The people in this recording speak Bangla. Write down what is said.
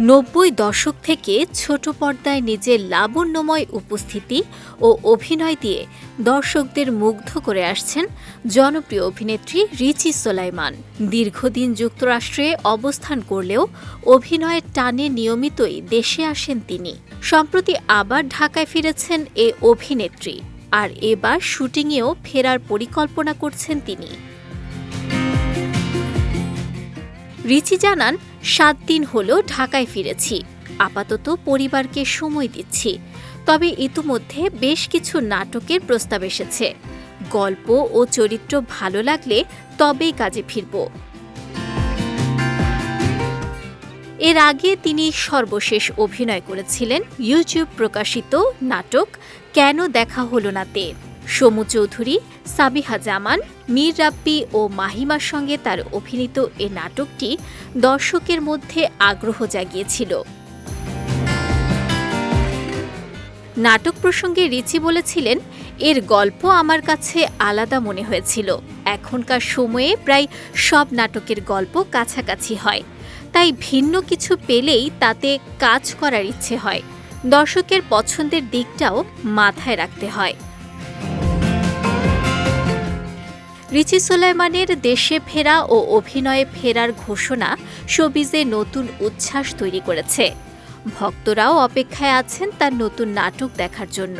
নব্বই দশক থেকে ছোট পর্দায় নিজের লাবণ্যময় উপস্থিতি ও অভিনয় দিয়ে দর্শকদের মুগ্ধ করে আসছেন জনপ্রিয় অভিনেত্রী রিচি সোলাইমান। দীর্ঘদিন যুক্তরাষ্ট্রে অবস্থান করলেও অভিনয়ের টানে নিয়মিতই দেশে আসেন তিনি। সম্প্রতি আবার ঢাকায় ফিরেছেন এ অভিনেত্রী। আর এবার শুটিংয়েও ফেরার পরিকল্পনা করছেন তিনি। রিচি জানান, সাত দিন হলো ঢাকায় ফিরেছি। আপাতত পরিবারকে সময় দিচ্ছি। তবে ইতিমধ্যে বেশ কিছু নাটকের প্রস্তাব এসেছে। গল্প ও চরিত্র ভালো লাগলে তবেই কাজে ফিরব। এর আগে তিনি সর্বশেষ অভিনয় করেছিলেন। ইউটিউব প্রকাশিত নাটক কেন দেখা হলো না তে। সমু চৌধুরী, সাবিহা জামান, মীর রাব্বি ও মাহিমার সঙ্গে তার অভিনীত এ নাটকটি দর্শকের মধ্যে আগ্রহ জাগিয়েছিল। নাটক প্রসঙ্গে রিচি বলেছিলেন, এর গল্প আমার কাছে আলাদা মনে হয়েছিল। এখনকার সময়ে প্রায় সব নাটকের গল্প কাছাকাছি হয়। তাই ভিন্ন কিছু পেলেই তাতে কাজ করার ইচ্ছে হয়। দর্শকের পছন্দের দিকটাও মাথায় রাখতে হয়। রিচি সুলাইমানের দেশে ফেরা ও অভিনয়ে ফেরার ঘোষণা শোবিজে নতুন উচ্ছ্বাস তৈরি করেছে। ভক্তরাও অপেক্ষায় আছেন তার নতুন নাটক দেখার জন্য।